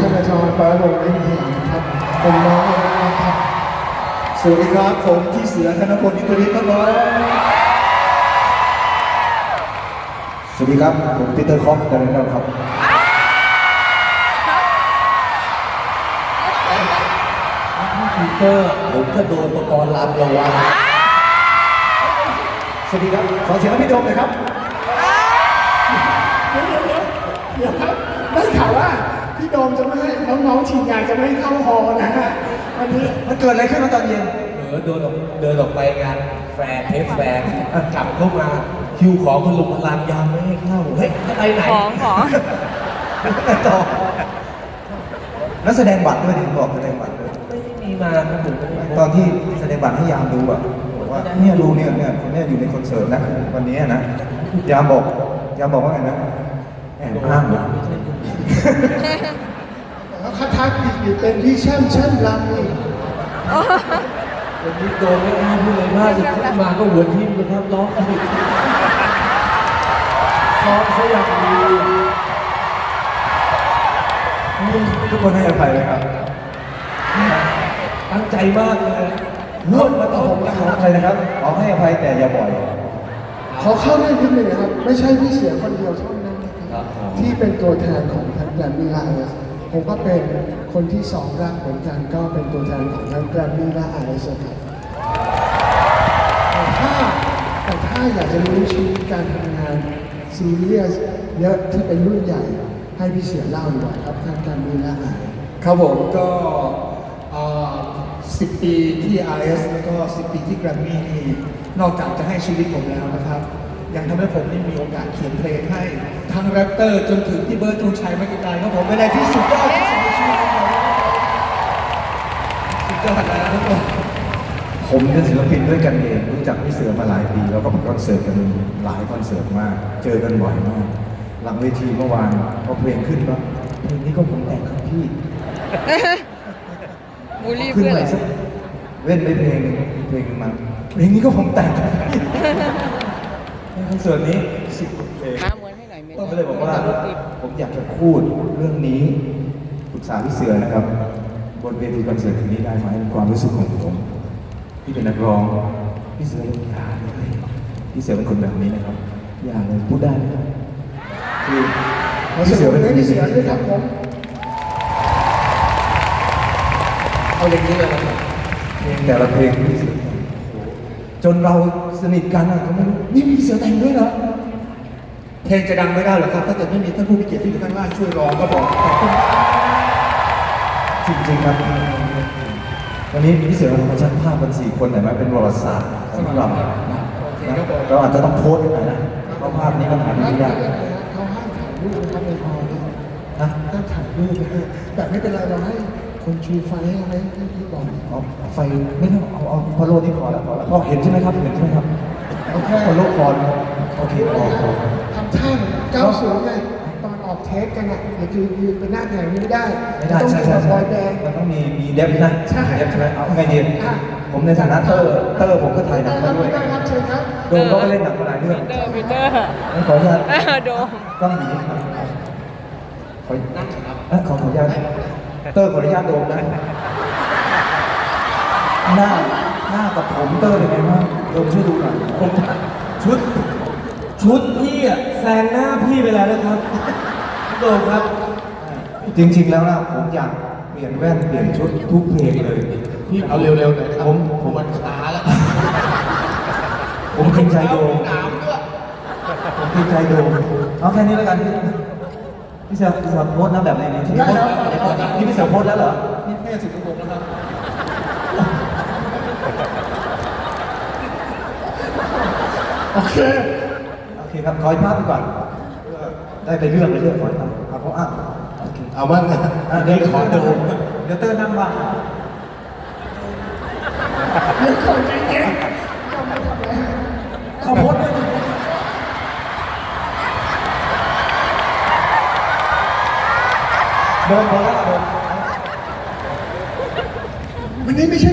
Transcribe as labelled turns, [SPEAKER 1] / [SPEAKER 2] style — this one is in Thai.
[SPEAKER 1] ชน
[SPEAKER 2] จรปรวงศ์วิทยานะครับเป็นน้องนะครับ
[SPEAKER 3] สวัสดีครับผมที่เสือธนพลนิตริศครับผมสวัสดีครับผมปีเตอร์คอปกันแล้วครับ
[SPEAKER 4] ปีเตอร์ผมก็โดนประกรณ์ลำระวัง
[SPEAKER 3] สวัสดีครับ ขอเสียงให้พี่โดมหน่อยครับ
[SPEAKER 2] เดี๋ยวครับได้ข่าวว่า พี่โดมจะไม่ให้น้องๆทีมงานจะไม่ให้เข้าฮอลล์นะฮะวันนี้
[SPEAKER 3] มันเกิดอะไรขึ้นมาตอนเย็น
[SPEAKER 4] เออเดินออกเดินออกไปงานแฟนเทปแฟนกลับเข้ามาคิวของพลุงพลังยามไม่ให้เข้าเฮ้ยจะไปไหน
[SPEAKER 1] ของของ
[SPEAKER 3] ต่อแล้วแสดงบัตรด้วยถึงบอกแสดงบัตรด้วย
[SPEAKER 4] ไม่ได้มีมาครับผมไม่ได้
[SPEAKER 3] ตอนที่แสดงบัตรให้ยามดูอะบอกว่าเนี่ยดูเนี่ยเนี่ยคนเนี้ยอยู่ในคอนเสิร์ตนะวันนี้นะยามบอกยามบอกว่าไงนะแอบอ้างเหรอ
[SPEAKER 2] แล้วคาทักอีกเป็นพี่แช่มแช่มลำนี่
[SPEAKER 4] วันนี้โดนไม่กล้าพูดเลยว่าจะขึ้นมาก็หัวทิ่มกันทับล้ออีกซ้อมซะอย่างดี
[SPEAKER 3] ทุกคนให้อภัยไหมครับ
[SPEAKER 4] ตั้งใจมากเลยนวดมาต้ม
[SPEAKER 3] ขออภัยนะครับ ขอให้อภัยแต่อย่าบ่อย
[SPEAKER 2] ขอเข้าเรื่องนิดนึงนะครับ ไม่ใช่พี่เสียคนเดียวเท่านั้นนะ ครับที่เป็นตัวแทนของทางแกรมมี่ไลน์ผมก็เป็นคนที่สองรักเหมือนกันก็เป็นตัวแทนของทางแกรมมี่และไอซ์ครับแต่ถ้าแต่ถ้าอยากจะรู้ชีวิตการทำงานซีเรียสเยอะที่เป็นรุ่นใหญ่ให้พี่เสียเล่าดีกว่าครับทางแกรมมี่และไอซ์
[SPEAKER 5] ครับผมก็เอ่อ10 ปีที่ RS แล้วก็ 10 ปีที่แกรมมี่นี่นอกจากจะให้ชีวิตผมแล้วนะครับ ยังทำให้ผมได้มีโอกาสเขียนเพลงให้ ทั้งแรปเตอร์จนถึงที่เบิร์ดธงชัยม่กินไดครับผมเป็นอะไรที่สุดยอดที่สุดในชีวิตของผมสุดยอดแล้วทุกคน
[SPEAKER 3] ผมเป็นศิลปินด้วยกันเองรู้จักพี่เสือมาหลายปี แล้วก็ไปคอนเสิร์ตกันหลายคอนเสิร์ตมาก เจอกันบ่อยมาก หลังเวทีเมื่อวานพอเพลงขึ้นก็เพลงนี้ก็ผมแต่งครับพี่
[SPEAKER 1] บูลลี่
[SPEAKER 3] ขึ้น
[SPEAKER 1] เพื่อน
[SPEAKER 3] ไป
[SPEAKER 1] เหรอ
[SPEAKER 3] สักเว้นไปเพลงหนึงเพลงหนึงมาเพลงนี้ก็ผมแต่งครับพี่ ในคอนเสิร์ตนี้สิบเพลง
[SPEAKER 1] มาม้วนให้หน่อยเม
[SPEAKER 3] ก็เลยบอกว่าผมอยากจะพูดเรื่องนี้ปรึกษาพี่เสือนะครับ บนเวทีคอนเสิร์ตคืนนี้ได้ไหมเป็นความรู้สึกของผมที่เป็นนักร้องพี่เสือเลยอย่าเลยพี่เสือเป็นคนแบบนี้นะครับอย่าเลยพูดได้นะครับคือ
[SPEAKER 2] ขอเสียงปรบมือให้พี่เสียด้วยครับผม
[SPEAKER 4] เอาอย่างนี้เลยนะครับ
[SPEAKER 3] เพลงแต่ละเพลงพี่เสือ จนเราสนิทกันอะก็ไม่รู้นี่พี่เสือแต่งด้วยเหรอ
[SPEAKER 5] เพลงจะดังไม่ได้หรอกครับ ถ้าเกิดไม่มีท่านผู้มีเกียรติที่อยู่ข้างล่างช่วยร้องก็บอกขอบคุณ
[SPEAKER 3] จริงๆครับ วันนี้พี่เสือเรามาชันภาพกันสี่คนหน่อยไหมเป็นประวัติศาสตร์ของเรานะเราอาจจะต้องโพสต์กันหน่อยนะเพราะภาพนี้ก็หาดูไม่ยาก
[SPEAKER 2] เขาห้ามถ่ายรูปนะครับในฮอลล์
[SPEAKER 3] นะ
[SPEAKER 2] ห้ามถ่ายรูปนะฮะแต่ไม่เป็นไรเราให้ คนชูไฟให้เอาไว้ที่พี่บอก
[SPEAKER 3] เอาไฟไม่ต้องเอาเอาพอโลนี่พอแล้วพอแล้วพอเห็นใช่ไหมครับเห็นใช่ไหมครับ
[SPEAKER 2] โอเค
[SPEAKER 3] พอโลพอแล้วโอเคพอพอ
[SPEAKER 2] ทำท่าเหมือนเก้าสูงไงตอนออกเทปกันอะอย่ายืนยืนเป็นหน้าแถวนี้ไม่ได้
[SPEAKER 3] ไม่ได้
[SPEAKER 2] ต้อง
[SPEAKER 3] ใช่
[SPEAKER 2] มี
[SPEAKER 3] ใช่
[SPEAKER 2] แบบบ
[SPEAKER 3] ใช่
[SPEAKER 2] อยแบนด์
[SPEAKER 3] มันต้องมีมีเดฟนะ
[SPEAKER 2] ใช่
[SPEAKER 3] เดฟใช่ไหมเอาไงดี
[SPEAKER 2] อะ
[SPEAKER 3] ผมในฐานะเตอร์เตอร์ผมก็ถ่ายหนัง
[SPEAKER 2] ได้ค
[SPEAKER 3] มา
[SPEAKER 2] รับ
[SPEAKER 3] ด้วย
[SPEAKER 2] ได้ครับเชิญครับ
[SPEAKER 3] โดมก็ไปเล่นหนังมาหลายเรื่อง
[SPEAKER 1] เตอร์ปีเตอร์
[SPEAKER 3] งั้นขออนุญาต
[SPEAKER 1] เออโดม
[SPEAKER 3] กล้องอยู่นี่ครับขอเอ้ยขอขออนุญาต เตอร์ขออนุญาตโดมนะ หน้าหน้ากับผมเตอร์เป็นไงบ้างโดมช่วยดูหน่อย
[SPEAKER 4] ผมชุด ชุดพี่อะแซงหน้าพี่ไปแล้วนะครับพี่โดมครับ
[SPEAKER 3] จริง ๆ แล้วนะผมอยากเปลี่ยนแว่นเปลี่ยนชุดทุกเพลงเลย
[SPEAKER 4] พี่เอาเร็วๆหน่อยครับ
[SPEAKER 3] ผม
[SPEAKER 4] ผมวันขาแล้ว
[SPEAKER 3] ผมเกรงใจโดม
[SPEAKER 4] น้ำด้วย
[SPEAKER 3] ผมเกรงใจโดมเอาแค่นี้แล้วกันพี่ พี่เสือพี่เสือโพสต์นะแบบไหนเนี่ยที่พี่โพสต์นี่พี่เสือโพสต์แล้วเหรอ
[SPEAKER 5] นี่เท่สุดของผมนะครับ
[SPEAKER 2] โอเค
[SPEAKER 3] โอเคครับ ขออีกภาพหนึ่งก่อนเพื่อได้ไปเลือกไปเลือกขออีกภาพเอาเพราะอะโอเค
[SPEAKER 4] เอาบ้างนะ
[SPEAKER 3] อะเดี๋ยวขอดูเดี๋ยวเตอร์นั่งบ้าง
[SPEAKER 2] เดี๋ยวคนใจเย็นก็ไม่ทำอะไร
[SPEAKER 3] เขาโพสต์ด้วย เดินพอแล้วโดน
[SPEAKER 2] วันนี้ไม่ใช่